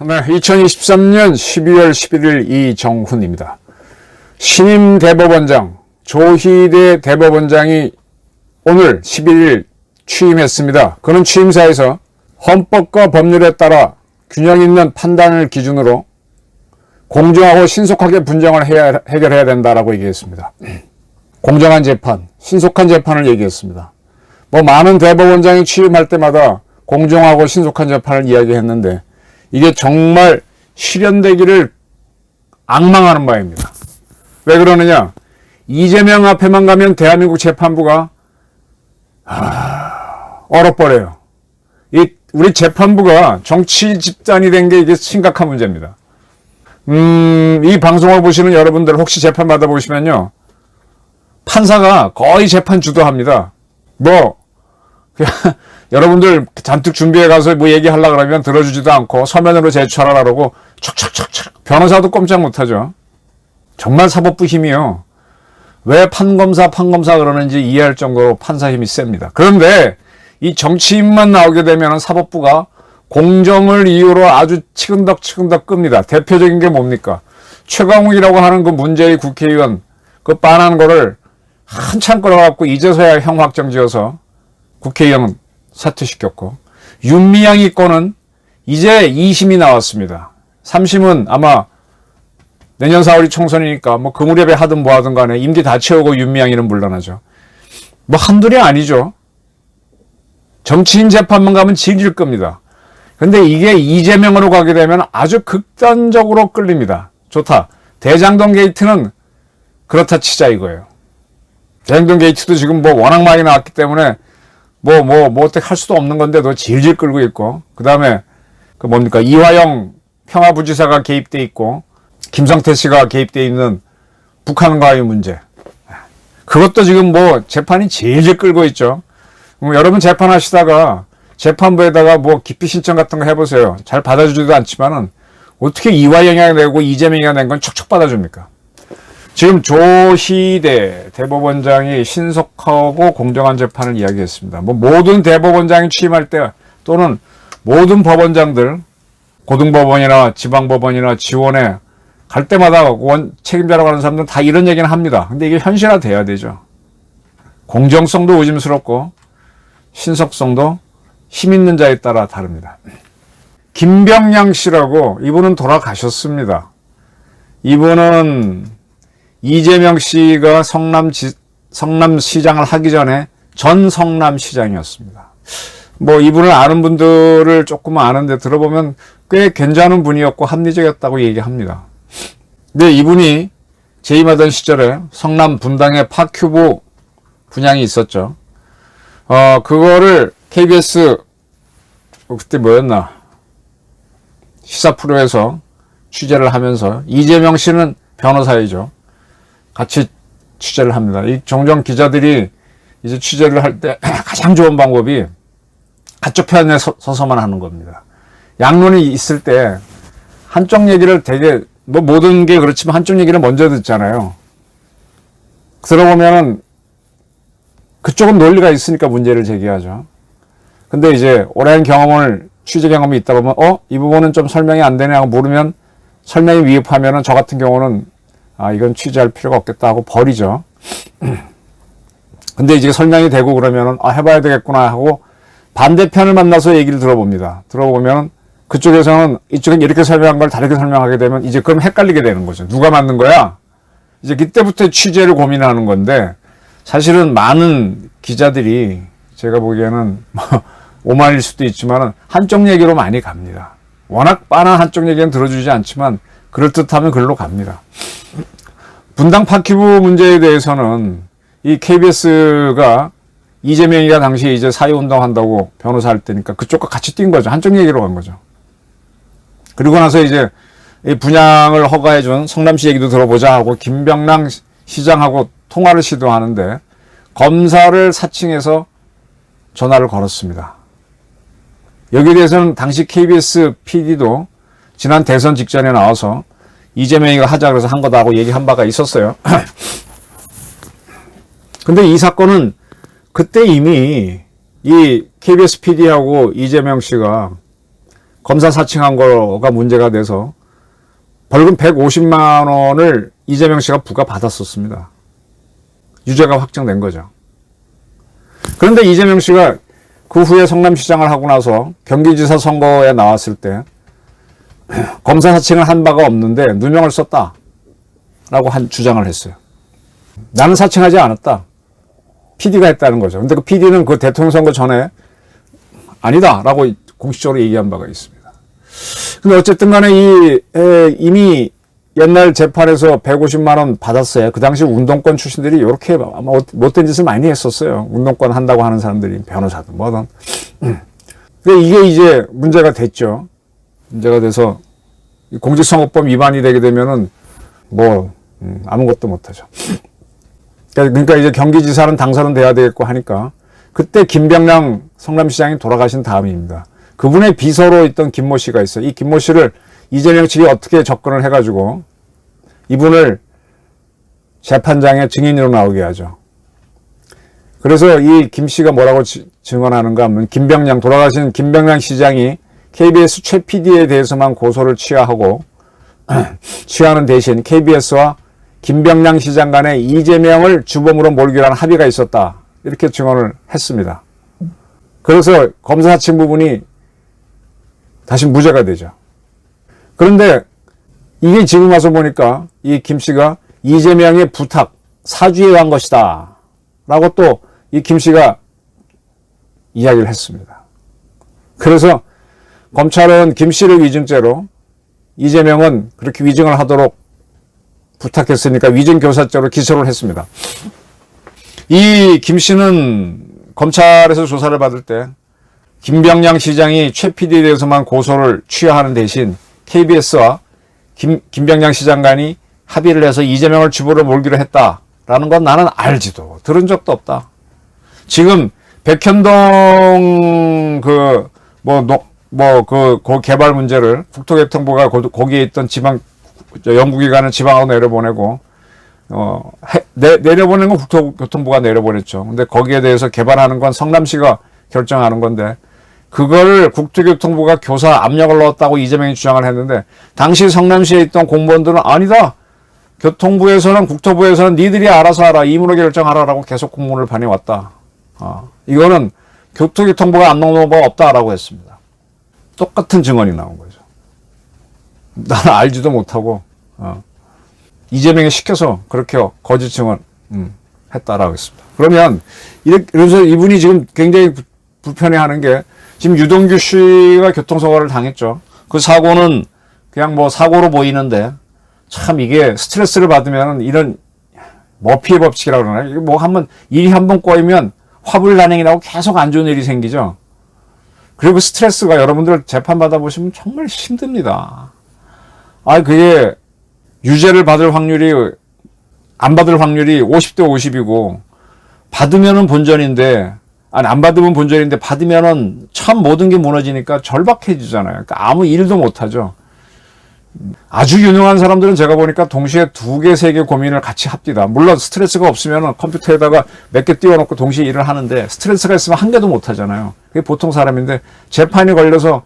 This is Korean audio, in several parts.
네, 2023년 12월 11일 이정훈입니다. 신임 대법원장 조희대 대법원장이 오늘 11일 취임했습니다. 그는 취임사에서 헌법과 법률에 따라 균형 있는 판단을 기준으로 공정하고 신속하게 분쟁을 해야, 해결해야 된다라고 얘기했습니다. 공정한 재판, 신속한 재판을 얘기했습니다. 뭐 많은 대법원장이 취임할 때마다 공정하고 신속한 재판을 이야기했는데 이게 정말 실현되기를 악망하는 바입니다. 왜 그러느냐? 이재명 앞에만 가면 대한민국 재판부가 아, 얼어버려요. 이 우리 재판부가 정치 집단이 된 게 이게 심각한 문제입니다. 음, 이 방송을 보시는 여러분들 혹시 재판 받아보시면요. 판사가 거의 재판 주도합니다. 뭐, 여러분들 잔뜩 준비해 가서 뭐 얘기하려고 그러면 들어주지도 않고 서면으로 제출하라 그러고 촉촉촉촉 변호사도 꼼짝 못하죠. 정말 사법부 힘이요. 왜 판검사 판검사 그러는지 이해할 정도로 판사 힘이 셉니다. 그런데 이 정치인만 나오게 되면 사법부가 공정을 이유로 아주 치근덕 치근덕 끕니다. 대표적인 게 뭡니까? 최강욱이라고 하는 그 문재인 국회의원 그 빤한 거를 한참 끌어갖고 이제서야 형 확정 지어서 국회의원 사퇴시켰고 윤미향이 건은 이제 2심이 나왔습니다. 3심은 아마 내년 4월이 총선이니까 뭐 그 무렵에 하든 뭐 하든 간에 임기 다 채우고 윤미향이는 물러나죠. 뭐 한둘이 아니죠. 정치인 재판만 가면 질질 겁니다. 근데 이게 이재명으로 가게 되면 아주 극단적으로 끌립니다. 좋다. 대장동 게이트는 그렇다 치자 이거예요. 대장동 게이트도 지금 뭐 워낙 많이 나왔기 때문에 뭐, 뭐, 뭐 어떻게 할 수도 없는 건데도 질질 끌고 있고, 그 다음에, 그 뭡니까, 이화영 평화부지사가 개입돼 있고, 김성태 씨가 개입돼 있는 북한과의 문제. 그것도 지금 뭐 재판이 질질 끌고 있죠. 음, 여러분 재판하시다가 재판부에다가 뭐 기피 신청 같은 거 해보세요. 잘 받아주지도 않지만은 어떻게 이화영이 내고 이재명이 낸 건 척척 받아줍니까? 지금 조희대 대법원장이 신속하고 공정한 재판을 이야기했습니다. 뭐 모든 대법원장이 취임할 때 또는 모든 법원장들 고등법원이나 지방법원이나 지원에 갈 때마다 원 책임자라고 하는 사람들은 다 이런 얘기는 합니다. 근데 이게 현실화 돼야 되죠. 공정성도 의심스럽고 신속성도 힘 있는 자에 따라 다릅니다. 김병양 씨라고 이분은 돌아가셨습니다. 이분은 이재명 씨가 성남 지, 성남시장을 하기 전에 전 성남시장이었습니다. 뭐 이분을 아는 분들을 조금 아는데 들어보면 꽤 괜찮은 분이었고 합리적이었다고 얘기합니다. 근데 이분이 재임하던 시절에 성남 분당에 파큐브 분양이 있었죠. 어, 그거를 KBS 그때 뭐였나 시사 프로에서 취재를 하면서 이재명 씨는 변호사이죠. 같이 취재를 합니다. 이 종종 기자들이 이제 취재를 할 때 가장 좋은 방법이 한쪽 편에 서, 서만 하는 겁니다. 양론이 있을 때 한쪽 얘기를 되게 뭐 모든 게 그렇지만 한쪽 얘기를 먼저 듣잖아요. 들어보면은 그쪽은 논리가 있으니까 문제를 제기하죠. 근데 이제 오랜 경험을 취재 경험이 있다 보면 어 이 부분은 좀 설명이 안 되네 하고 모르면 설명이 위협하면은 저 같은 경우는 아 이건 취재할 필요가 없겠다 하고 버리죠. 근데 이제 설명이 되고 그러면은 아 해봐야 되겠구나 하고 반대편을 만나서 얘기를 들어봅니다. 들어보면 그쪽에서는 이쪽엔 이렇게 설명한 걸 다르게 설명하게 되면 이제 그럼 헷갈리게 되는 거죠. 누가 맞는 거야? 이제 그때부터 취재를 고민하는 건데 사실은 많은 기자들이 제가 보기에는 뭐 오만일 수도 있지만은 한쪽 얘기로 많이 갑니다. 워낙 빤한 한쪽 얘기는 들어주지 않지만 그럴듯하면 글로 갑니다. 분당 파키브 문제에 대해서는 이 KBS가 이재명이가 당시에 이제 사회운동 한다고 변호사 할 때니까 그쪽과 같이 뛴 거죠. 한쪽 얘기로 간 거죠. 그리고 나서 이제 이 분양을 허가해준 성남시 얘기도 들어보자 하고 김병랑 시장하고 통화를 시도하는데 검사를 사칭해서 전화를 걸었습니다. 여기에 대해서는 당시 KBS PD도 지난 대선 직전에 나와서 이재명이가 하자 그래서 한 거다고 얘기한 바가 있었어요. 근데 이 사건은 그때 이미 이 KBS PD하고 이재명 씨가 검사 사칭한 거가 문제가 돼서 벌금 150만 원을 이재명 씨가 부과 받았었습니다. 유죄가 확정된 거죠. 그런데 이재명 씨가 그 후에 성남시장을 하고 나서 경기지사 선거에 나왔을 때 검사 사칭을 한 바가 없는데 누명을 썼다 라고 한 주장을 했어요. 나는 사칭하지 않았다. PD가 했다는 거죠. 근데 그 PD는 그 대통령 선거 전에 아니다 라고 공식적으로 얘기한 바가 있습니다. 근데 어쨌든 간에 이 에, 이미 옛날 재판에서 150만 원 받았어요. 그 당시 운동권 출신들이 이렇게 아마 못된 짓을 많이 했었어요. 운동권 한다고 하는 사람들이 변호사든 뭐든. 근데 이게 이제 문제가 됐죠. 문제가 돼서 이 공직선거법 위반이 되게 되면은 뭐 음, 아무것도 못하죠. 그러니까 이제 경기지사는 당선은 돼야 되겠고 하니까 그때 김병량 성남시장이 돌아가신 다음입니다. 그분의 비서로 있던 김모 씨가 있어요. 이 김모 씨를 이재명 측이 어떻게 접근을 해가지고 이분을 재판장의 증인으로 나오게 하죠. 그래서 이 김 씨가 뭐라고 지- 증언하는가 하면 김병량 돌아가신 김병량 시장이 KBS 최 PD에 대해서만 고소를 취하하고 취하는 대신 KBS와 김병량 시장 간에 이재명을 주범으로 몰기로 한 합의가 있었다. 이렇게 증언을 했습니다. 그래서 검사 사칭 부분이 다시 무죄가 되죠. 그런데 이게 지금 와서 보니까 이 김 씨가 이재명의 부탁, 사주에 의한 것이다. 라고 또 이 김 씨가 이야기를 했습니다. 그래서 검찰은 김 씨를 위증죄로 이재명은 그렇게 위증을 하도록 부탁했으니까 위증교사죄로 기소를 했습니다. 이 김 씨는 검찰에서 조사를 받을 때 김병량 시장이 최 PD에 대해서만 고소를 취하하는 대신 KBS와 김, 김병량 시장 간이 합의를 해서 이재명을 주부로 몰기로 했다라는 건 나는 알지도 들은 적도 없다. 지금 백현동 그 뭐뭐그 그 개발 문제를 국토교통부가 거- 거기에 있던 지방 저 연구기관을 지방으로 내려보내고 어 해- 내, 내려보낸 건 국토교통부가 내려보냈죠. 근데 거기에 대해서 개발하는 건 성남시가 결정하는 건데 그거를 국토교통부가 교사 압력을 넣었다고 이재명이 주장을 했는데 당시 성남시에 있던 공무원들은 아니다. 교통부에서는 국토부에서는 니들이 알아서 하라. 임으로 결정하라라고 계속 공문을 보내왔다. 어, 이거는 교토교통부가 압력 넣은 바 없다라고 했습니다. 똑같은 증언이 나온 거죠. 나는 알지도 못하고 어, 이재명이 시켜서 그렇게 거짓 증언 음, 했다라고 했습니다. 그러면 이렇게 그래서 이분이 지금 굉장히 부- 불편해하는 게 지금 유동규 씨가 교통사고를 당했죠. 그 사고는 그냥 뭐 사고로 보이는데 참 이게 스트레스를 받으면 이런 머피의 법칙이라고 그러나요? 이게 뭐 한번 일이 한 번 꼬이면 화불 난행이 나고 계속 안 좋은 일이 생기죠. 그리고 스트레스가 여러분들 재판 받아보시면 정말 힘듭니다. 아, 그게 유죄를 받을 확률이 안 받을 확률이 50대 50이고 받으면은 본전인데 아니 안 받으면 본전인데 받으면은 참 모든 게 무너지니까 절박해지잖아요. 그러니까 아무 일도 못 하죠. 아주 유능한 사람들은 제가 보니까 동시에 두 개, 세 개 고민을 같이 합니다. 물론 스트레스가 없으면 컴퓨터에다가 몇 개 띄워놓고 동시에 일을 하는데 스트레스가 있으면 한 개도 못 하잖아요. 그게 보통 사람인데 재판이 걸려서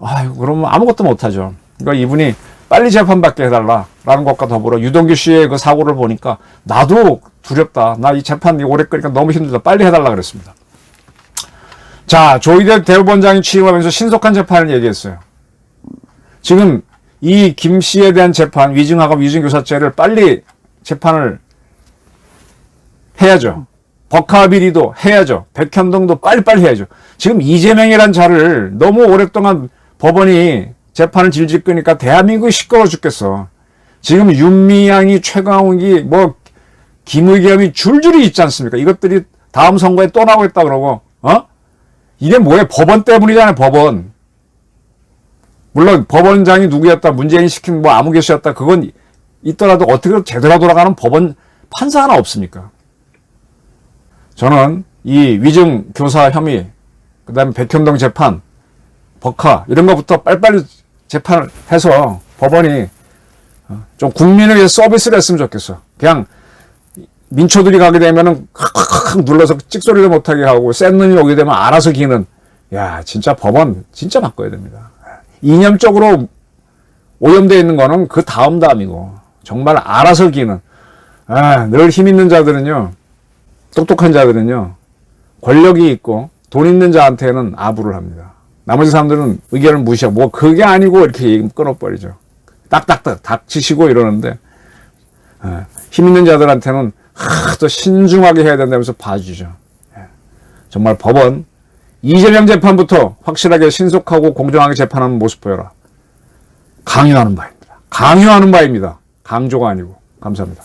아유, 그러면 아무것도 못 하죠. 그러니까 이분이 빨리 재판받게 해달라라는 것과 더불어 유동규 씨의 그 사고를 보니까 나도 두렵다. 나 이 재판 오래 끄니까 너무 힘들다. 빨리 해달라 그랬습니다. 자, 조희대 대법원장이 취임하면서 신속한 재판을 얘기했어요. 지금 이 김 씨에 대한 재판, 위증하고 위증교사죄를 빨리 재판을 해야죠. 법카 비리도 해야죠. 백현동도 빨리빨리 해야죠. 지금 이재명이란 자를 너무 오랫동안 법원이 재판을 질질 끄니까 대한민국이 시끄러워 죽겠어. 지금 윤미향이, 최강욱이, 뭐, 김의겸이 줄줄이 있지 않습니까? 이것들이 다음 선거에 또 나오겠다 그러고, 어? 이게 뭐예요? 법원 때문이잖아요, 법원. 물론 법원장이 누구였다, 문재인 시킨 뭐 아무개 씨였다, 그건 있더라도 어떻게 제대로 돌아가는 법원 판사 하나 없습니까? 저는 이 위증 교사 혐의, 그 다음에 백현동 재판, 법카, 이런 것부터 빨리빨리 재판을 해서 법원이 어, 좀 국민을 위해 서비스를 했으면 좋겠어. 그냥 민초들이 가게 되면은 칵칵칵 눌러서 찍소리도 못하게 하고 센 놈이 오게 되면 알아서 기는 야 진짜 법원 진짜 바꿔야 됩니다. 이념적으로 오염되어 있는 거는 그 다음 다음이고 정말 알아서 기는 아, 늘 힘 있는 자들은요 똑똑한 자들은요 권력이 있고 돈 있는 자한테는 아부를 합니다. 나머지 사람들은 의견을 무시하고 뭐 그게 아니고 이렇게 끊어버리죠. 딱딱딱 닥치시고 이러는데 예, 힘 있는 자들한테는 하, 또 신중하게 해야 된다면서 봐주죠. 예. 정말 법원 이재명 재판부터 확실하게 신속하고 공정하게 재판하는 모습 보여라. 강요하는 바입니다. 강요하는 바입니다. 강조가 아니고. 감사합니다.